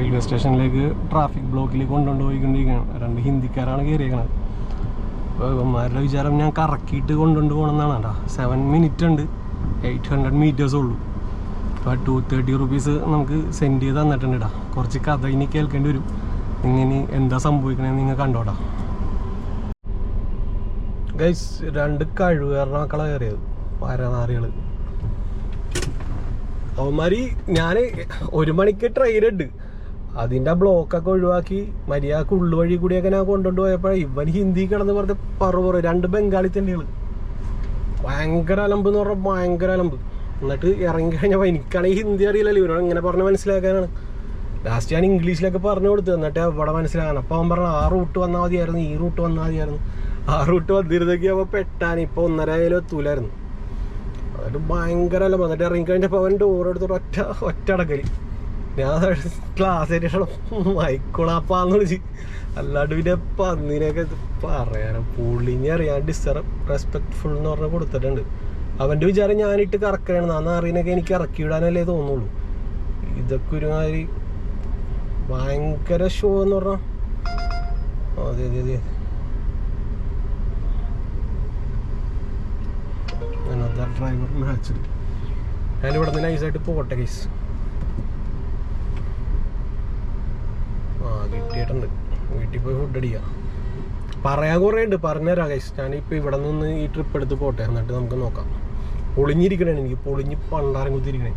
Railway സ്റ്റേഷനിലേക്ക് traffic ബ്ലോക്കിൽ കൊണ്ടുകൊണ്ട് പോയിക്കൊണ്ടിരിക്കുകയാണ് രണ്ട് ഹിന്ദിക്കാരാണ് കയറിയേക്കണത്. ഇവന്മാരുടെ വിചാരം ഞാൻ കറക്കിയിട്ട് കൊണ്ടുകൊണ്ട് പോകണമെന്നാണ് കേട്ടോ. സെവൻ മിനിറ്റ് ഉണ്ട്. എയ്റ്റ് ഹൺഡ്രഡ് മീറ്റേഴ്സ് ഉള്ളൂ. അപ്പോൾ ടു തേർട്ടി റുപ്പീസ് നമുക്ക് സെൻഡ് ചെയ്ത് തന്നിട്ടുണ്ട് കേട്ടോ. കുറച്ച് കഥ ഇനി കേൾക്കേണ്ടി വരും. ഇങ്ങനെ എന്താ സംഭവിക്കണേന്ന് നിങ്ങൾ കണ്ടോടാ ഗൈസ് രണ്ട് കഴിവേറിന മക്കളെ കയറിയത്. പരനാറികൾ അവന്മാരി ഞാൻ ഒരു മണിക്ക് ട്രെയിൻ ഉണ്ട് അതിന്റെ ബ്ലോക്കൊക്കെ ഒഴിവാക്കി മര്യാദയ്ക്ക് ഉള്ളുവഴി കൂടിയൊക്കെ ഞാൻ കൊണ്ടുകൊണ്ട് പോയപ്പോൾ ഇവൻ ഹിന്ദി കിടന്ന് പറഞ്ഞ പറു പറ. രണ്ട് ബംഗാളി തന്നെയാണ്. ഭയങ്കര അലമ്പ് എന്ന് പറഞ്ഞ ഭയങ്കര അലമ്പ്. എന്നിട്ട് ഇറങ്ങി കഴിഞ്ഞപ്പോൾ എനിക്കാണെങ്കിൽ ഹിന്ദി അറിയില്ലല്ലോ. ഇവരോട് ഇങ്ങനെ പറഞ്ഞ് മനസ്സിലാക്കാനാണ്. ലാസ്റ്റ് ഞാൻ ഇംഗ്ലീഷിലൊക്കെ പറഞ്ഞു കൊടുത്തു. എന്നിട്ട് അവിടെ മനസ്സിലാകാൻ. അപ്പോൾ അവൻ പറഞ്ഞു ആ റൂട്ട് വന്നാൽ മതിയായിരുന്നു. ഈ റൂട്ട് വന്നാൽ മതിയായിരുന്നു. ആ റൂട്ട് വന്നിരുന്നെങ്കിൽ അവൻ പെട്ടാൻ ഇപ്പോൾ ഒന്നര കിലോ എത്തൂലായിരുന്നു. എന്നിട്ട് ഭയങ്കര അലമ്പ്. എന്നിട്ട് ഇറങ്ങി കഴിഞ്ഞപ്പോൾ അവൻ ഡോർ എടുത്തിട്ട് ഒറ്റ ഒറ്റ അടക്കൽ. ഞാൻ ക്ലാസ് മൈക്കോളാപ്പാന്ന് വിളിച്ച് അല്ലാണ്ട് പിന്നെ പന്നിനെയൊക്കെ ഇത് പറയാനും? പുള്ളിനെ അറിയാൻ ഡിസ്റ്റർബ് റെസ്പെക്ട്ഫുൾ എന്ന് പറഞ്ഞ് കൊടുത്തിട്ടുണ്ട്. അവന്റെ വിചാരം ഞാനിട്ട് കറക്കണം ആ അറിയണൊക്കെ എനിക്ക് ഇറക്കി വിടാനല്ലേ തോന്നുള്ളൂ. ഇതൊക്കെ ഒരുമാതിരി ഭയങ്കര ഷോ എന്ന് പറഞ്ഞാൽ അതെ അതെ അതെ ഡ്രൈവർ ഞാൻ ഇവിടെ നിന്ന് നൈസായിട്ട് പോട്ടെ കേസ് ആ കിട്ടിയിട്ടുണ്ട് വീട്ടിൽ പോയി ഫുഡ് അടിക്കാം. പറയാൻ കുറേ ഉണ്ട്. പറഞ്ഞുതരാം കൈസ് ഞാനിപ്പോൾ ഇവിടെ നിന്ന് ഈ ട്രിപ്പ് എടുത്ത് പോട്ടെ. എന്നിട്ട് നമുക്ക് നോക്കാം. പൊളിഞ്ഞിരിക്കണേ എനിക്ക് പൊളിഞ്ഞ് പണ്ടാരം കുത്തിരിക്കണേ